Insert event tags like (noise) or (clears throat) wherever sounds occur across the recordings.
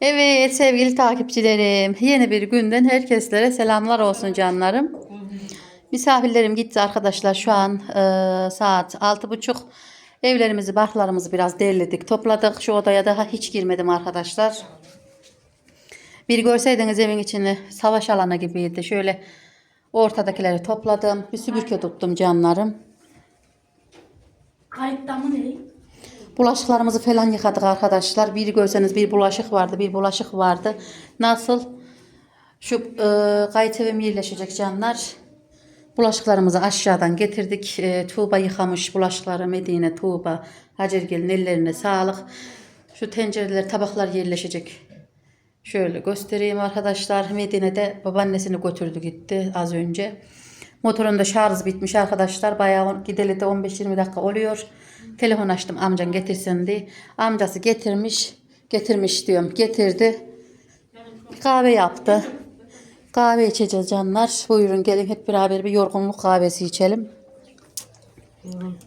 Evet sevgili takipçilerim. Yeni bir günden herkeslere selamlar olsun canlarım. Misafirlerim gitti arkadaşlar. Şu an e, saat altı buçuk. Evlerimizi, barklarımızı biraz derledik, topladık. Şu odaya daha hiç girmedim arkadaşlar. Bir görseydiniz evin içini savaş alanı gibiydi. Şöyle ortadakileri topladım. Bir süpürge tuttum canlarım. Kayıtta mı ne? Bulaşıklarımızı falan yıkadık arkadaşlar. Bir görseniz bir bulaşık vardı, bir bulaşık vardı. Nasıl? Şu e, kayıt evim yerleşecek canlar. Bulaşıklarımızı aşağıdan getirdik. E, Tuğba yıkamış bulaşıkları. Medine, Tuğba, Hacergel'in ellerine sağlık. Şu tencereler, tabaklar yerleşecek. Şöyle göstereyim arkadaşlar. Medine'de babaannesini götürdü gitti az önce. Motorunda şarj bitmiş arkadaşlar. Bayağı gideli de 15-20 dakika oluyor. Telefon açtım amcan getirsin diye. Amcası getirmiş. Getirmiş diyorum. Getirdi. Kahve yaptı. Kahve içeceğiz canlar. Buyurun gelin hep beraber bir yorgunluk kahvesi içelim.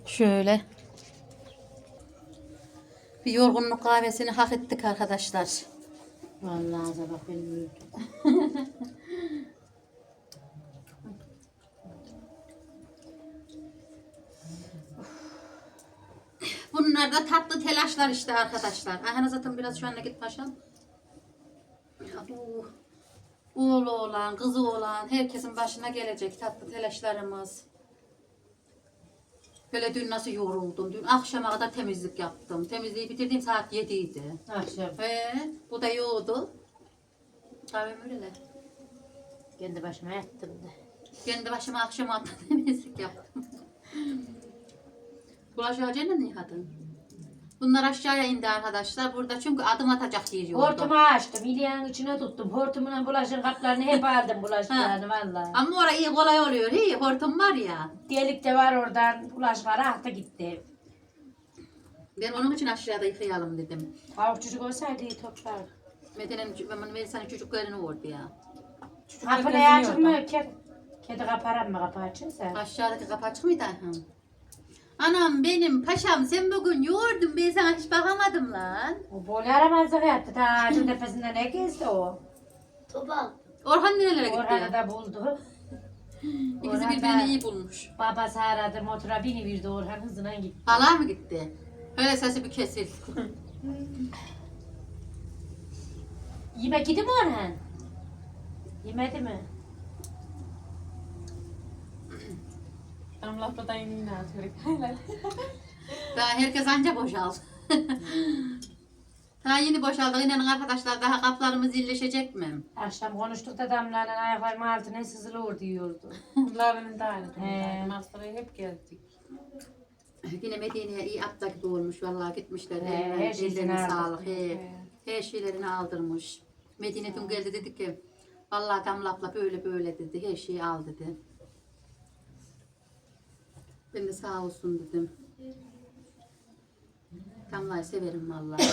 Şöyle. Bir yorgunluk kahvesini hak ettik arkadaşlar. Vallahi sabah benim (laughs) Bunlar da tatlı telaşlar işte arkadaşlar. Ayhan'a zaten biraz şu anda git paşam. Bu oğlu olan, kızı olan herkesin başına gelecek tatlı telaşlarımız. Böyle dün nasıl yoruldum. Dün akşama kadar temizlik yaptım. Temizliği bitirdiğim saat 7 idi. Akşam Ve bu da yoğdu. Kahvem öyle de. kendi başıma yattım da. Kendi başıma akşam altı (laughs) temizlik yaptım. Acele mi yıkadın? Bunlar aşağıya indi arkadaşlar. Burada çünkü adım atacak yer yoktu. Hortumu açtım, İlyanın içine tuttum. Hortumunun bulaşın kaplarını hep aldım bulaşıklarını valla. Ama orası iyi kolay oluyor. İyi hortum var ya. Delik de var oradan bulaşıklar ahtı gitti. Ben onun için aşağıda yıkayalım dedim. Avuk çocuk olsaydı iyi toplar. Metin'in ben verirsen çocuklarını vurdu ya. Kapı açık mı? Kedi, kaparan mı kapı açılsa? Aşağıdaki kapı açık mıydı? Anam benim paşam sen bugün yoğurdun ben sana hiç bakamadım lan. O böyle aramazlık yaptı. Ta ağacın tepesinde ne gezdi o? Orhan nerelere Orhan'ı gitti? da buldu. İkisi Orhan birbirini da- iyi bulmuş. Babası aradı motora biniverdi Orhan hızına gitti. Hala mı gitti? Öyle sesi bir kesil. Yemek yedi mi Orhan? Yemedi mi? Amlapla yine atıyor. (laughs) Daha herkes anca boşaldı. (laughs) daha yeni boşaldı. İnanın arkadaşlar daha kaplarımız iyileşecek mi? Akşam konuştuk da damlarla ayaklarımın altına sızılıyor diyordu. Bunların da aynı He. durumda. Mastaraya hep geldik. Yine Medine'ye iyi atla gibi olmuş. Vallahi gitmişler. He, her aldık. sağlık. He, her şeylerini aldırmış. Medine dün geldi dedi ki Vallahi Damla abla böyle böyle dedi. Her şeyi al dedi. Ben de sağ olsun dedim. Damla'yı severim vallahi. (coughs)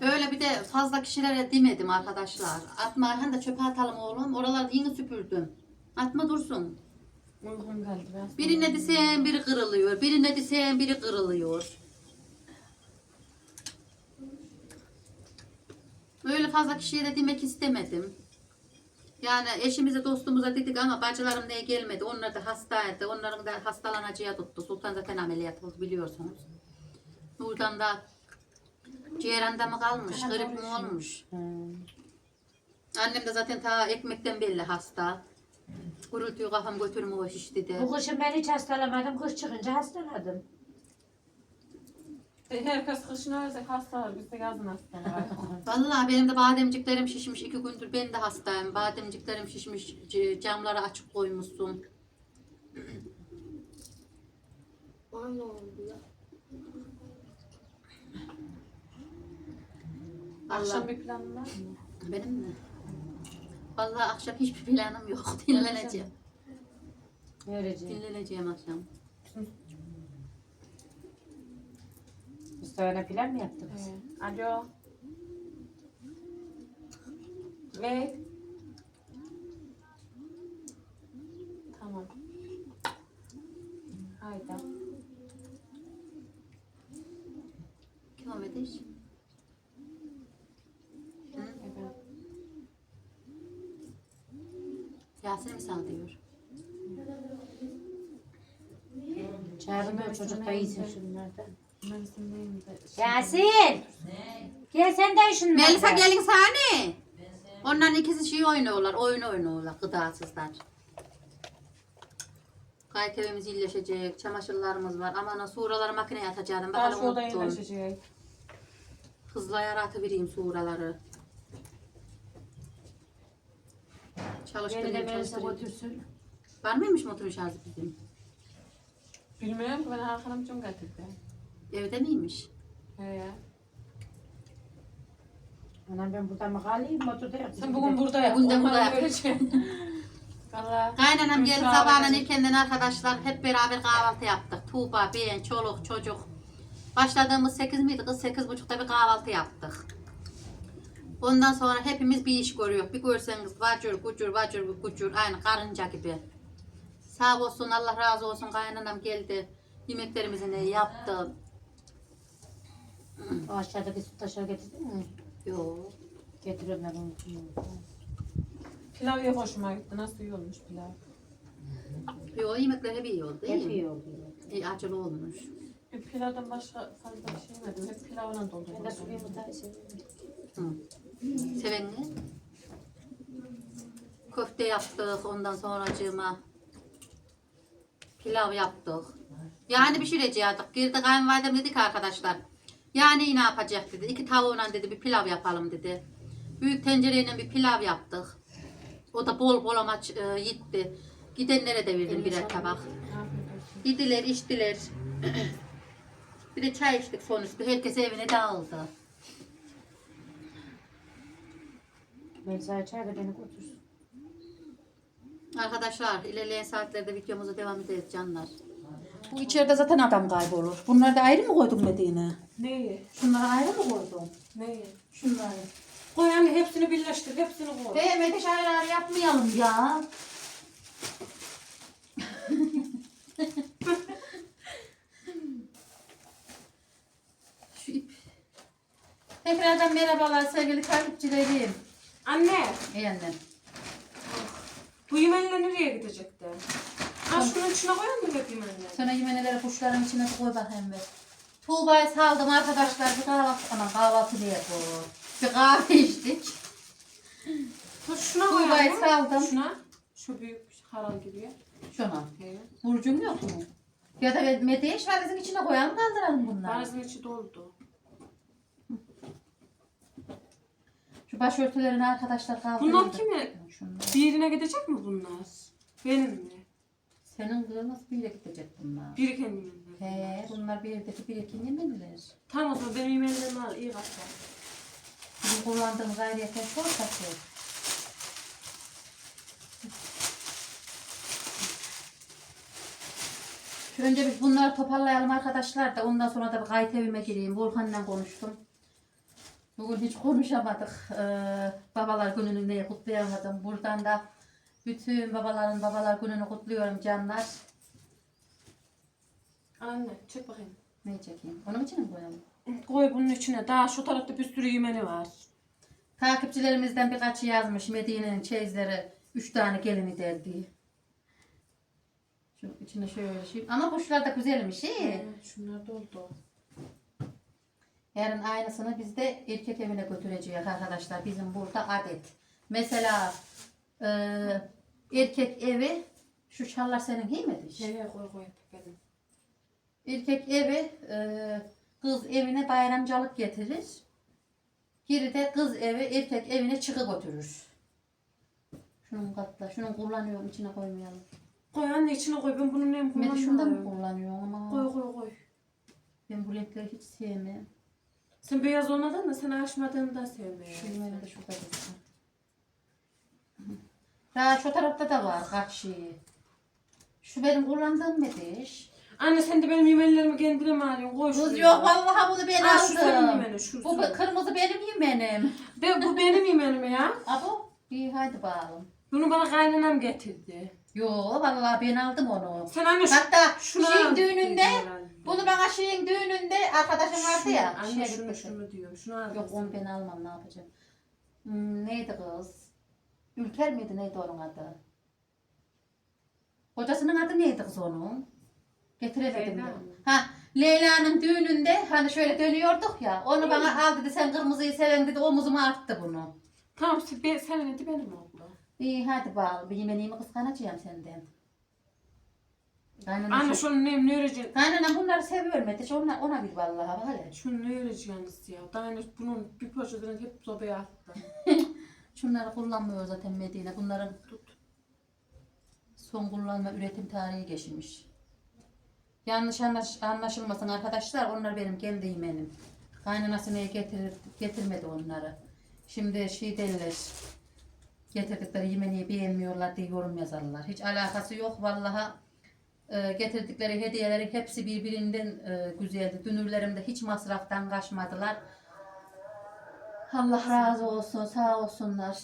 Öyle bir de fazla kişilere demedim arkadaşlar. Atma Ayhan da çöpe atalım oğlum. Oraları yeni süpürdüm. Atma dursun. Uykum geldi biraz. Birine desem biri kırılıyor. Birine desem biri kırılıyor. Öyle fazla kişiye de demek istemedim. Yani eşimize dostumuza dedik ama bacılarım neye gelmedi. Onlar da hastaydı. Onların da hastalanacağı tuttu. Sultan zaten ameliyat oldu biliyorsunuz. Buradan da ciğerinde mi kalmış, grip mi olmuş. Annem de zaten ta ekmekten belli hasta. Gürültüyü kafam götürmüş iş dedi. Bu kışın ben hiç hastalamadım. Kış çıkınca hastaladım. Herkes kışın öyle hasta var. Biz de yazın hasta var. (laughs) Vallahi benim de bademciklerim şişmiş. iki gündür ben de hastayım. Bademciklerim şişmiş. c- Camları açık koymuşsun. (clears throat) Akşam bir planın var mı? Benim mi? Vallahi akşam hiçbir planım yok. (laughs) Dinleneceğim. Öylece. Dinleneceğim akşam. Mustafa'na plan mı yaptınız? Alo. Ne? Tamam. Muhammed iş. Evet. Yasin mi sal diyor. Çağırdım ben çocuk da iyisin şunlardan. Ben isimliyim de. Yasin! Gel sen de şunlardan. Melisa gelin sahne. Onların ikisi şey oynuyorlar, oyun oynuyorlar, gıdasızlar. Gayet evimiz iyileşecek, çamaşırlarımız var. Aman o suraları makineye atacağım. Daha şu Bakalım odaya unuttum. yerleşecek. Hızla yaratıvereyim suraları. Beni Çalıştırayım, de Melisa çalıştırayım. götürsün. Var mıymış motor şarjı bizim? Bilmiyorum ki ben Hakan'ım çok getirdi. Evde miymiş? He ya. Anam ben burada mı kalayım motorda yapayım. Sen bugün burada yap. Bugün de burada yap. Valla. Kaynanam geldi sabahından erkenden arkadaşlar hep beraber kahvaltı yaptık. Tuğba, ben, çoluk, çocuk. Başladığımız 8 miydi kız? 8.30'da bir kahvaltı yaptık. Ondan sonra hepimiz bir iş görüyoruz. Bir görseniz vacur, gucur, vacur, gucur. Aynı karınca gibi. Sağ olsun Allah razı olsun kaynanam geldi. Yemeklerimizi ne yaptı. O aşağıda bir su taşları getirdin mi? Yok. Getiriyorum ben onu. Pilav ya hoşuma gitti. Nasıl iyi olmuş pilav. Yok yemekler hep iyi oldu değil Hep mi? iyi oldu. İyi acılı olmuş. Bir pilavdan başka fazla bir şey yemedim. Hep pilavla doldurdum. Ben de su yumurtayı seviyorum. Hı. Seven ne? Köfte yaptık ondan sonra pilav yaptık. Yani pişirecektik. Girdi kayınvalidem dedi ki arkadaşlar. Yani ne yapacak dedi. İki tavuğla dedi bir pilav yapalım dedi. Büyük tencereyle bir pilav yaptık. O da bol bol ama e, gitti. Gidenlere de verdim birer tabak. Yediler içtiler. bir de (clears throat) çay içtik son üstü. Herkes evine dağıldı. Melisa'ya çay da beni götürsün. Arkadaşlar ilerleyen saatlerde videomuza devam edeceğiz canlar. Bu içeride zaten adam kaybolur. Bunları da ayrı mı koydun Medine? Neyi? Şunları ayrı mı koydun? Neyi? Şunları. Koy anne hepsini birleştir. Hepsini koy. Ve Meteş ayrı ayrı yapmayalım ya. (laughs) Şu ip. Tekrardan merhabalar sevgili takipçilerim. Anne. Ey annem. Bu yemenler nereye gidecekti? Ha şunun içine koyalım mı hep yemenleri? Sonra yemeneleri kuşların içine koy bakayım bir. Tuğba'yı saldım arkadaşlar. Bir kahvaltı, aman kahvaltı diye bu. Bir kahve içtik. Şuna Tuğba'yı koyalım. saldım. Şuna. Şu büyük haral gibi. Şuna. He. Burcum yok mu? Ya da Mete'ye şvalizin içine koyalım kaldıralım bunları. Barizin içi doldu. Şu başörtülerini arkadaşlar kaldırın. Bunlar kimi? Şunlar. Bir yerine gidecek mi bunlar? Benim mi? Senin kızınız bir yere gidecek bunlar. Biri kendimin. He, bunlar bir yerdeki bir iki yemediler. Tamam o zaman benim yemenlerimi al. iyi katla. Bizim kullandığımız ayrıyeten çok satıyor. Önce biz bunları toparlayalım arkadaşlar da ondan sonra da bir kayıt evime gireyim. Volkan'la konuştum. Bugün hiç konuşamadık. Ee, babalar gününü neyi kutlayamadım. Buradan da bütün babaların babalar gününü kutluyorum canlar. Anne çek bakayım. Ne çekeyim? Onun için mi koyalım? Koy bunun içine. Daha şu tarafta bir sürü yemeni var. Takipçilerimizden birkaçı yazmış Medine'nin çeyizleri üç tane gelini derdi. Şu içine şöyle şey. Ama kuşlar da güzelmiş iyi. He, Şunlar doldu. Yarın aynısını biz de erkek evine götüreceğiz arkadaşlar. Bizim burada adet. Mesela e, erkek evi şu şallar senin değil? He he koy koy. Benim. Erkek evi e, kız evine bayramcalık getirir. Geri de kız evi erkek evine çıkı götürür. Şunun katla, şunun kullanıyorum içine koymayalım. Koy anne içine koy. Ben bunu neyim Medi şunda mı kullanıyorum ama Koy koy koy. ben bu renkleri hiç sevmem. Sen beyaz olmadın mı? Sen açmadığını da sevmiyorum. Şu yemeği de şurada geçsin. Daha şu tarafta da var kaç şey. Şu benim kullandığım mediş. Anne sen de benim yemenlerimi kendine mi alıyorsun? Koy Kız şuraya. yok vallahi bunu ben Ha, şu senin aldım. yemeni, şu Bu senin. kırmızı benim yemenim. Be, bu benim yemenim ya. Abo iyi hadi bakalım. Bunu bana kaynanam getirdi. Yo vallahi ben aldım onu. Sen anne şu, Hatta şunu şeyin al düğününde herhalde. bunu bana şeyin düğününde arkadaşım vardı ya. Şunu, şeye anne şunu şunu diyorum. Şunu al. Yok onu ben almam ne yapacağım. Hmm, neydi kız? Ülker miydi neydi onun adı? Kocasının adı neydi kız onun? Getiremedim Leyla mı? Ha Leyla'nın düğününde hani şöyle dönüyorduk ya. Onu bana al dedi sen kırmızıyı seven dedi omuzuma arttı bunu. Tamam sen, ben, senin de benim oldu. İyi hadi bakalım. Bir yemeğimi kıskanacağım senden. Kaynana, Anne şu... şunu ne, ne öreceksin? Kaynana bunları seviyor Meteş. Ona, ona bir vallahi bak hele. Şunu ne öreceksiniz ya? Daha önce bunun bir poşetini hep sobaya attı. (laughs) Şunları kullanmıyor zaten Medine. Bunların tut. Son kullanma üretim tarihi geçmiş. Yanlış anlaş, anlaşılmasın arkadaşlar. Onlar benim kendi yemenim. Kaynanası neye getirir, getirmedi onları. Şimdi şey derler. Getirdikleri yemeği beğenmiyorlar diye yorum yazarlar. Hiç alakası yok. Vallahi e, getirdikleri hediyelerin hepsi birbirinden e, güzeldi. Dünürlerimde hiç masraftan kaçmadılar. Allah razı olsun, sağ olsunlar.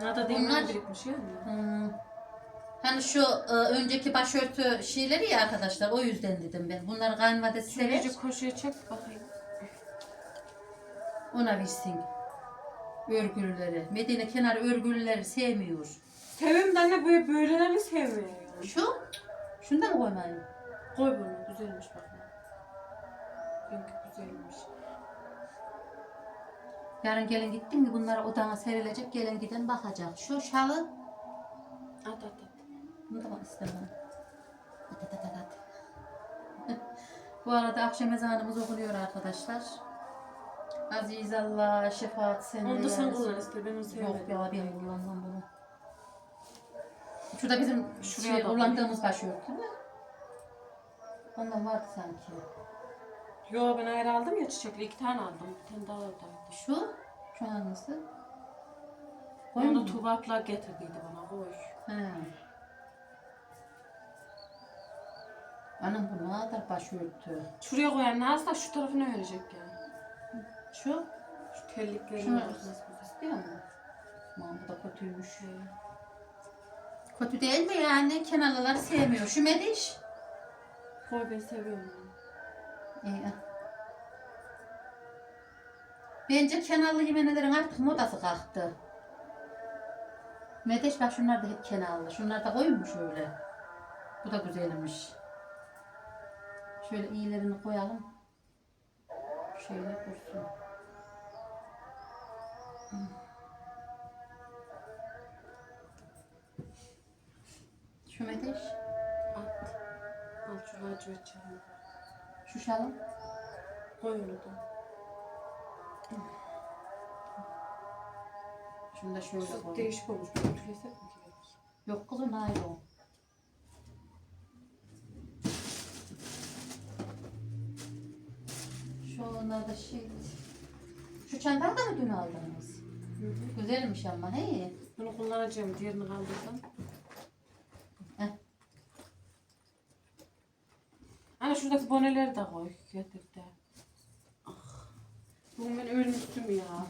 Nada Bunlar- mi birikmiş ya? Hmm. Hani şu e, önceki başörtü şeyleri ya arkadaşlar o yüzden dedim ben. Bunları kayınvalidesi sever. Şöylece koşuya çek bakayım. Ona bilsin. Örgülüleri. Medine kenar örgülüleri sevmiyor. Sevim de anne böyle böylelerini sevmiyor. Şu? Şunu da mı koymayayım? Koy bunu güzelmiş bak. Rengi güzelmiş. Yarın gelin gittin mi bunlara odana serilecek. Gelin giden bakacak. Şu şalı. At at at. Bunu da bak istemem. At, at, at, at. (laughs) Bu arada akşam ezanımız okunuyor arkadaşlar. Aziz Allah, şefaat sende. Onu da sen kullan işte ben onu Yok sevmedim. ya ben kullanmam bunu. Şurada bizim Şuraya şey, kullandığımız başörtü mü? Ondan vardı sanki. Yo ben ayrı aldım ya çiçekli iki tane aldım. Bir tane daha oradaydı. Şu, şu hangisi? Onu da mu? Tuğba abla getirdiydi bana koy. He. Anam bu ne kadar başörtü. Şuraya koyan Naz da şu tarafına verecek yani. Şu, Şu telliklerini Şunu- nasıl istiyor musun? Aman bu da kötüymüş. Kötü değil mi yani? Kenarlıları sevmiyor. Şu mediş. Koy ben seviyorum İyi. Bence kenarlı yemenelerin artık modası kalktı. Medeş bak şunlar da hep kenarlı. Şunlar da koyun mu şöyle? Bu da güzelmiş. Şöyle iyilerini koyalım. Şöyle dursun. Şu medeş, At. Al şu çamur. Şu şalım. Koy onu da. Şunu da şöyle Şu koy. değişik olmuş. Mi? Yok kızım hayır o. Şu onlar da şey. Şu çantalı da mı dün aldınız? Güzelmiş ama he. Bunu kullanacağım. Diğerini kaldırsam. Heh. Anne şuradaki boneleri de koy. Getir de. Ah. Bugün ben ölmüştüm ya.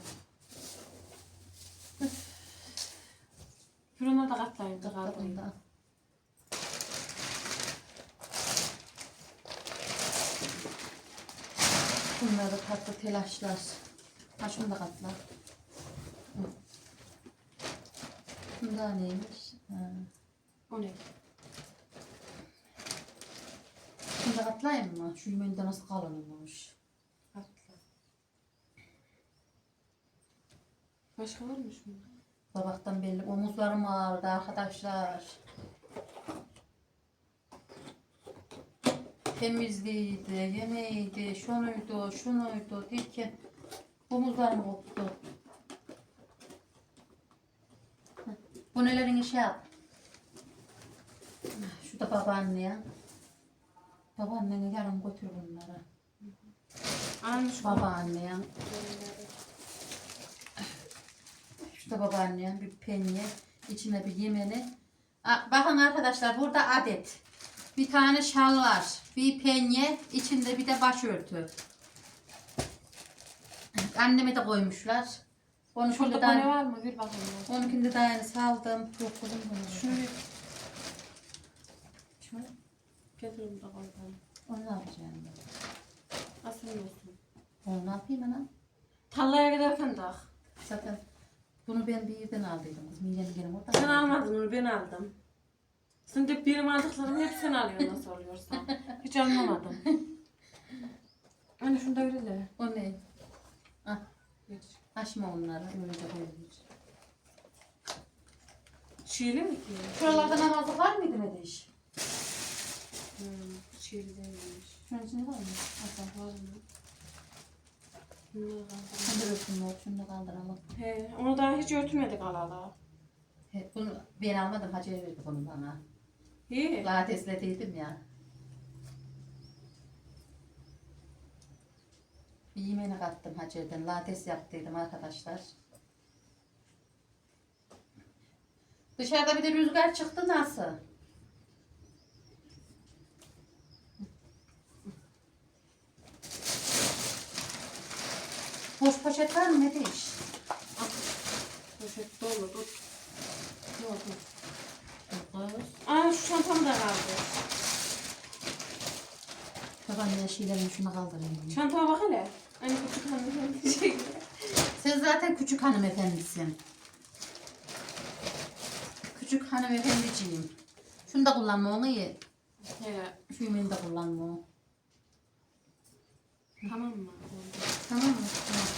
Fırına da katlayayım da kaldırayım. Tadında. Bunlar da tatlı telaşlar. Ha şunu da katla. Bunda neymiş? Ha. O ne? Şunu da katlayayım mı? Şu yemeğinde nasıl kalınmış? Katla. Başka varmış mı? Sabahtan belli omuzlarım ağrıdı arkadaşlar. Temizliğiydi, yemeğiydi, şunuydu, şunuydu derken omuzlarım koptu. Bu nelerin işi yap. Şu da babaanne. Babaannene yarın götür bunları. Anne şu Babaanne. Şu da babaannem bir penye. içine bir yemeni. Bakın arkadaşlar burada adet. Bir tane şal var. Bir penye. içinde bir de başörtü. Anneme de koymuşlar. Onunkinde Şurada bone daha, var mı? Bir bakayım. ya. onunkinde daha yeni saldım. Yok kızım bunu. Şunu bir. Şunu. Getirin de koyalım. Onu ne yapacağım ben? Asıl olsun. Onu ne yapayım anam? Tarlaya giderken tak. Zaten bunu ben bir yerden aldıydım. Kız midenin gene orada. Sen almadın onu ben aldım. Sen de benim aldıklarımı hep sen alıyorsun nasıl oluyorsa. Hiç anlamadım. (laughs) Anne şunu da öyle de. O ne? Ah, Geç. açma onları. Öylece koyulmuş. Çiğli mi ki? Şuralarda namazlık var mıydı Mediş? Hmm, çiğli değilmiş. Şunun içinde var mı? Hasan. Var mı? Bunları kaldır. Şunu da örtün mor, şunu da kaldıralım. He, onu daha hiç örtmedik alala. He, bunu ben almadım, Hacı'ya verdi bunu bana. İyi. Lateslediydim ya. Bir yemeğine kattım Hacı'dan. Lates yaptıydım arkadaşlar. Dışarıda bir de rüzgar çıktı nasıl? Boş poşet var mı Mediş? Poşet dolu tut. Yok yok. Kız. Aa şu çantam da kaldı. Babaanne şeylerini şuna kaldırayım. Çantama bak hele. Hani küçük hanım (laughs) şey. Sen zaten küçük hanımefendisin. Küçük hanımefendiciyim. Şunu da kullanma onu iyi. He, Şu yemeğini de kullanma o. tamam mı? Tamam mı? Tamam.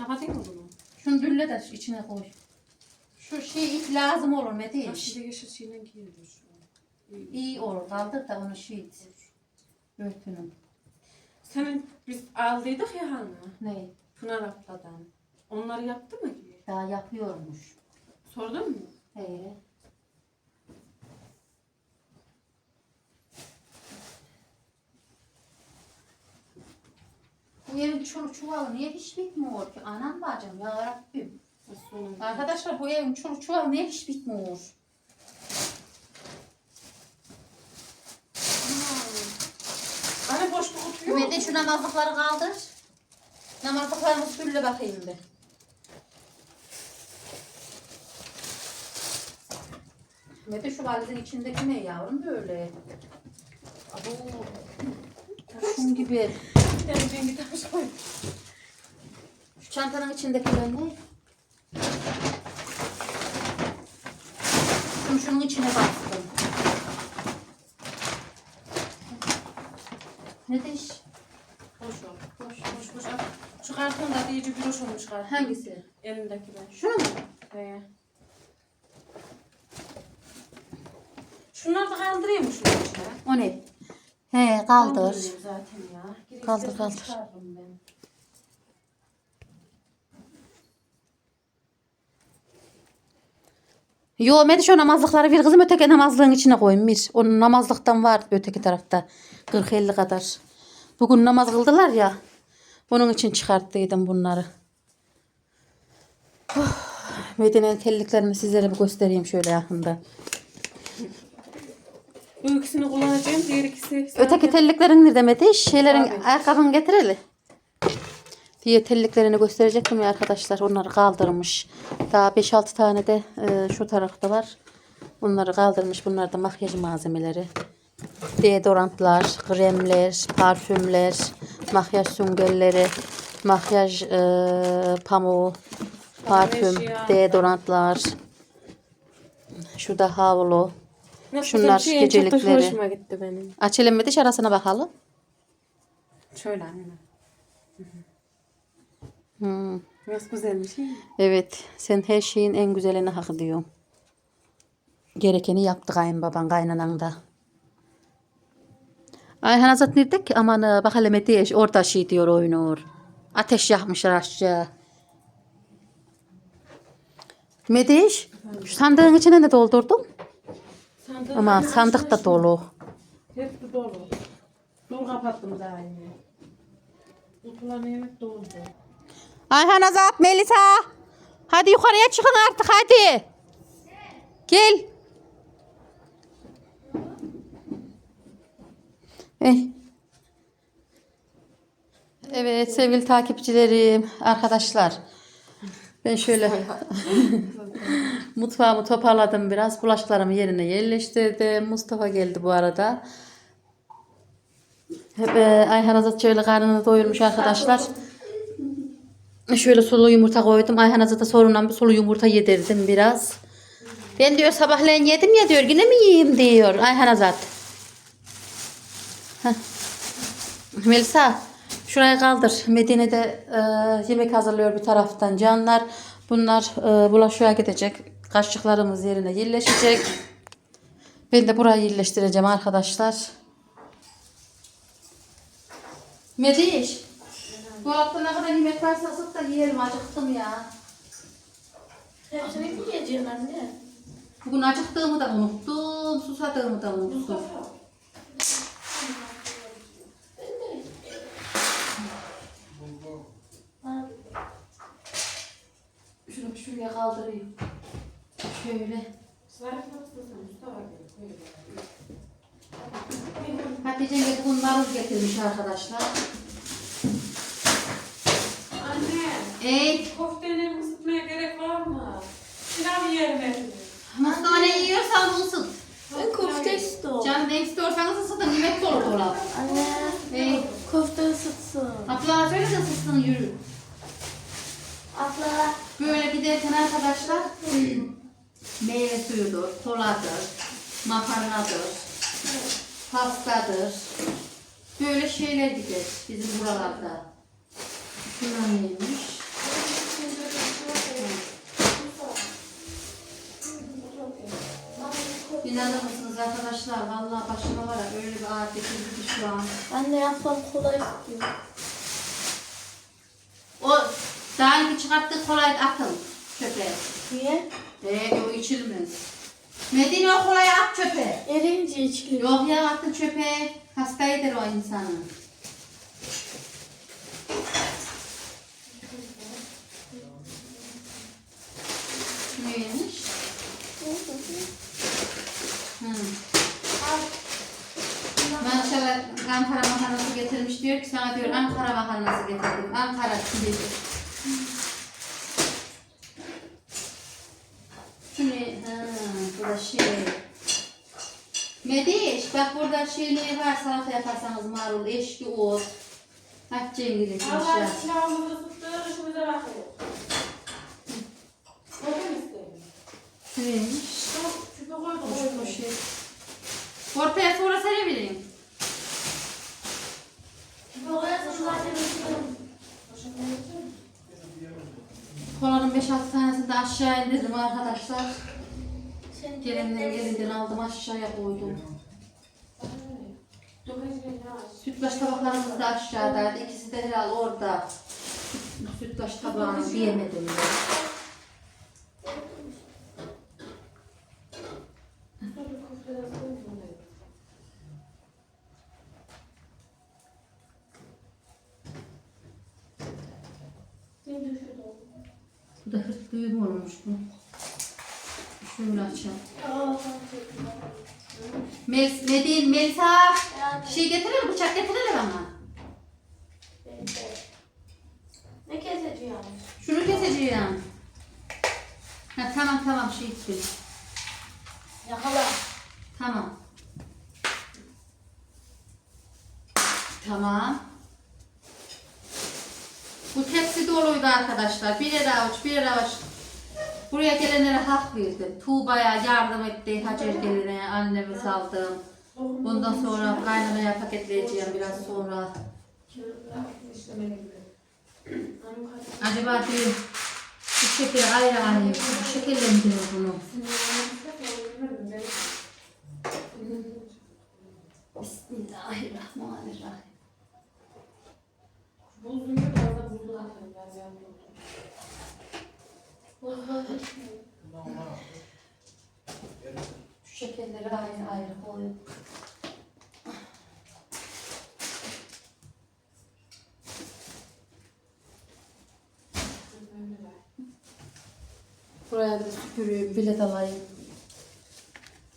Kapatayım mı bunu? şunu dülle de içine koy. Şu şey ip lazım olur Bak Mediş. şimdi yeşil şeyle giyiyor şu an. İyi. Olur kaldır da onu şey Örtünün. Senin biz aldıydık ya hani. Ne? Pınar abladan. Onları yaptı mı ki? Daha yapıyormuş. Sordun mu? He. Bu evin çoluk çuvalı niye hiç bitmiyor ki? Anam bacım ya Rabbim. Arkadaşlar bu evin çoluk çuvalı niye hiç bitmiyor? Hani boşluk oturuyor mu? Hümeyde şu namazlıkları kaldır. Namazlıklarımızı sülle bakayım bir. Hümeyde şu valizin içindeki ne yavrum böyle? Abo. Kurşun gibi. Yani ben Şu çantanın içindekiler ne? Şunu şunun içine bastım. Ne de iş? Boş ol. Boş, boş, boş. Şu karton da iyice bir hoş olmuş karton. Hangisi? Elimdeki ben. Şunu mu? He. Şunları da kaldırayım mı şunun içine? O ne? He kaldır. Zaten ya. Kaldır, kaldır. çıkarırım ben. Yo Mediş o namazlıkları bir kızım öteki namazlığın içine koyun bir. Onun namazlıktan var öteki tarafta. 40-50 kadar. Bugün namaz kıldılar ya. Onun için çıkarttıydım bunları. Oh, Medine'nin telliklerini sizlere bir göstereyim şöyle yakında. Bu ikisini kullanacağım. Diğer ikisi Öteki telliklerin nerede Mediş? Şeylerin Abi. ayakkabını getirelim. Diye telliklerini gösterecektim ya arkadaşlar. Onları kaldırmış. Daha 5-6 tane de e, şu tarafta var. Bunları kaldırmış. Bunlar da makyaj malzemeleri. Deodorantlar, kremler, parfümler, makyaj süngerleri, makyaj e, pamuğu, parfüm, eşya. deodorantlar. Şu da havlu. Nasıl Şunlar güzel bir şey, Çok da gecelikleri. hoşuma gitti benim. Açalım Mediş arasına bakalım. Şöyle anne. Hmm. Nasıl güzelmiş. iyi mi? Evet, sen her şeyin en güzelini hak ediyorsun. Gerekeni yaptı kayınbaban, kaynanan da. Ayhan Azat nerede ki? Aman e, bak hele Mediş, orada şey diyor oynuyor. Ateş yakmışlar aşağı. Mediş, şu sandığın içine ne doldurdun? Sandığın Ama anne sandık da dolu. şunu. Hep dolu. Dur kapattım daha yine. Kutuların yemek doldu. Ayhan Azat, Melisa. Hadi yukarıya çıkın artık hadi. Gel. Eh. Evet sevgili takipçilerim, arkadaşlar. Ben şöyle (laughs) mutfağımı toparladım biraz. Bulaşıklarımı yerine yerleştirdim. Mustafa geldi bu arada. Hep e, Ayhan Azat şöyle karnını doyurmuş arkadaşlar. Şöyle sulu yumurta koydum. Ayhan Azat'a sorunla bir sulu yumurta yedirdim biraz. Ben diyor sabahleyin yedim ya diyor. Yine mi yiyeyim diyor Ayhan Azat. Heh. Melisa şuraya kaldır. Medine'de e, yemek hazırlıyor bir taraftan canlar. Bunlar e, bulaşığa gidecek. Kaşıklarımız yerine yerleşecek. Ben de burayı yerleştireceğim arkadaşlar. Mediş. Bu hafta ne kadar yemek varsa ısıt da yiyelim. Acıktım ya. Hepsini mi yiyeceksin anne? Bugün acıktığımı da unuttum. Susadığımı da unuttum. Şunu şuraya kaldırayım. Şöyle. Hatice de bunları getirmiş arkadaşlar. Anne, Ey, köfteleri ısıtmaya gerek var mı? Pilav yiyelim hepimiz. Mustafa ne yiyorsan ısıt. Ben köfte istiyorum. Canım ne istiyorsanız ısıtın. Yemek dolu dolap. Anne. Ey, Köfte ısıtsın. abla söyle de ısıtsın yürü. Abla. Böyle giderken arkadaşlar meyve suyudur, koladır, makarnadır, pastadır. Böyle şeyler gider bizim buralarda. Şunlar neymiş? İnanır mısınız arkadaşlar? Vallahi başıma var ya öyle bir ağır getirdi ki şu an. Anne yapsam kola istiyorum. O daha önce çıkarttığı kolayı atın çöpe. Niye? Ee, o içilmez. Medine o kolayı at çöpe. Erince içiliyor. Yok ya attın çöpe. Hasta eder o insanı. Neymiş? Hı. Maşallah Ankara makarnası getirmiş diyor ki sana diyor Ankara makarnası getirdim. Ankara diyor. Şu ne? Ha, bu da şey. Mediş bak burada şey ne var salata yaparsanız marul, eşki ot. Hak Cengiz'in Allah ya. pilavımızı ısıttık, işimize bakıyor. Mi isteyin? Neymiş? Çok küpe koydum. Bu şey. Ortaya sonra serebilirim. Kolanın 5-6 tanesini de aşağı indirdim arkadaşlar. Gelimden gelinden aldım aşağıya koydum. Sütlaç tabaklarımız da aşağıdaydı. İkisi de herhalde orada. Sütlaç tabağını diyemedim ben. Bu da hırt düğüm olmuş bu. Açalım. Melis, Medin, Melisa. Şey getirir bıçak getirir bana. Ne keseceğim? Şunu keseceğim. Ha, tamam tamam şey gitti. Yakala. Tamam. Tamam. Bu tepsi doluydu arkadaşlar. Birer avuç, birer avuç. Buraya gelenlere hak verdim. Tuğba'ya yardım etti. Hacer geline annemi saldım. Bundan sonra kaynanaya paketleyeceğim biraz sonra. Acaba diyor bu şekeri ayrı mi diyor bunu? Şekerleri ayrı ayrı koyup. Buraya bir de süpürüyorum, bilet alayım.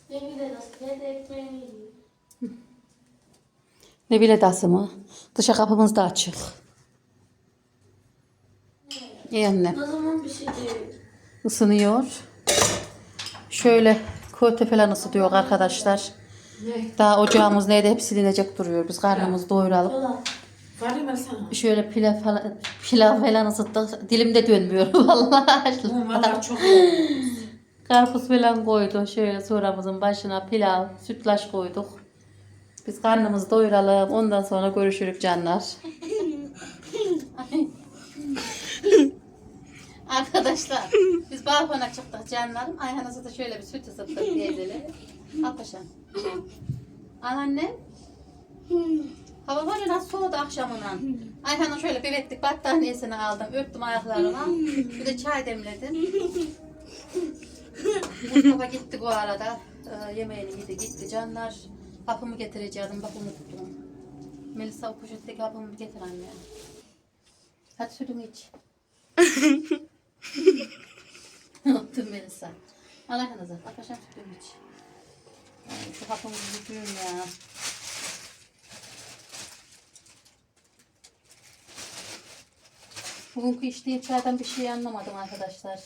Nasıl? Ne de ekmeğini. (laughs) Ne bilet mı? Dışa kapımız da açık. İyi anne. O zaman bir şey değil. Isınıyor. Şöyle köfte falan ısıtıyor arkadaşlar. Daha ocağımız neydi hep silinecek duruyor. Biz karnımızı doyuralım. Şöyle pilav falan, pilav falan ısıttık. Dilimde dönmüyor (laughs) vallahi. Bu valla çok. Karpuz falan koydu. Şöyle soframızın başına pilav, sütlaç koyduk. Biz karnımızı doyuralım. Ondan sonra görüşürük canlar. (laughs) Arkadaşlar biz balkona çıktık canlarım. Ayhan'a da şöyle bir süt ısıttık teyzeleri. Al paşam. Al annem. Hava var ya nasıl soğudu akşamına. Ayhan'a şöyle bevetlik battaniyesini aldım. Öptüm ayaklarına. Bir de çay demledim. Mustafa gitti bu arada. Ee, yemeğini yedi gitti canlar. Hapımı getireceğim. Bak unuttum. Melisa o poşetteki hapımı getir anne. Hadi sütümü iç. (laughs) Unuttum Melisa. Al ayağınıza. Arkadaşlar sütümü iç. Ay, şu hapımı yutuyum ya. Bugünkü içtiğim çaydan bir şey anlamadım arkadaşlar.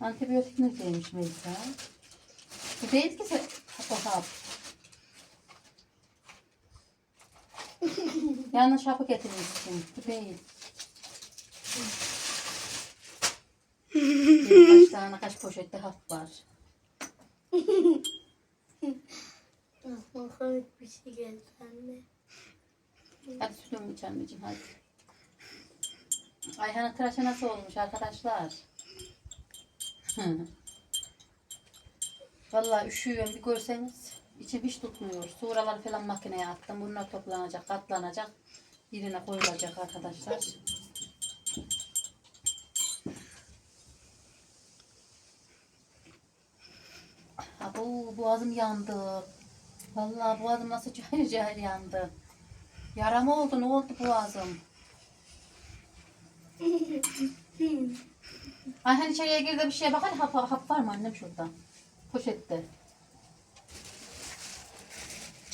Antibiyotik ne demiş Melisa? Bu değil ki sen hap getirmişsin. Bu değil. Bir kaç tane kaç poşette hap var. Aklıma komik bir şey geldi anne. Hadi sütümü iç anneciğim hadi. Ayhan'ın tıraşı nasıl olmuş arkadaşlar? Vallahi üşüyorum bir görseniz içim hiç tutmuyor. Suraları falan makineye attım. Bunlar toplanacak, katlanacak. Yerine koyulacak arkadaşlar. Abo boğazım yandı. Vallahi boğazım nasıl (laughs) cahil cahil yandı. Yara mı oldu? Ne oldu boğazım? (laughs) Ayhan içeriye girdi bir şeye bakar hap, hap var mı annem şurada? Poşette.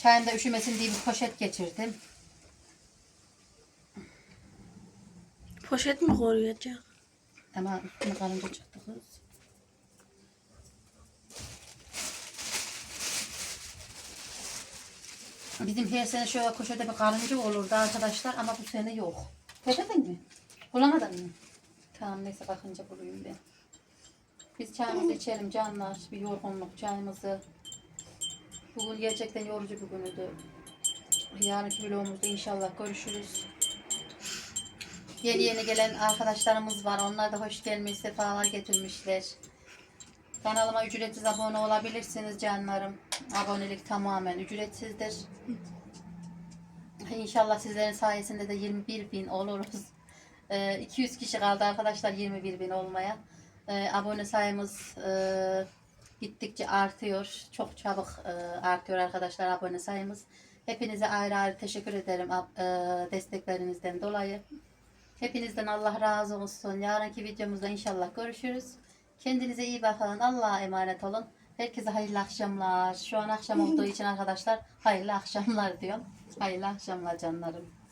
Çayında üşümesin diye bir poşet geçirdim. Poşet mi koruyacak? Ama üstüne karınca çıktı kız. Bizim her sene şöyle köşede bir karınca olurdu arkadaşlar ama bu sene yok. Dedin mi? Bulamadın mı? Tamam neyse bakınca bulayım ben. Biz çayımızı içelim canlar. Bir yorgunluk çayımızı. Bugün gerçekten yorucu bir günüydü. Yarınki vlogumuzda inşallah görüşürüz. Yeni yeni gelen arkadaşlarımız var. Onlar da hoş gelmiş, sefalar getirmişler. Kanalıma ücretsiz abone olabilirsiniz canlarım. Abonelik tamamen ücretsizdir. İnşallah sizlerin sayesinde de 21 bin oluruz. Ee, 200 kişi kaldı arkadaşlar 21 bin olmaya. Ee, abone sayımız e, gittikçe artıyor. Çok çabuk e, artıyor arkadaşlar abone sayımız. Hepinize ayrı ayrı teşekkür ederim e, desteklerinizden dolayı. Hepinizden Allah razı olsun. Yarınki videomuzda inşallah görüşürüz. Kendinize iyi bakın. Allah'a emanet olun. Herkese hayırlı akşamlar. Şu an akşam olduğu (laughs) için arkadaşlar hayırlı akşamlar diyorum. Hayırlı akşamlar canlarım.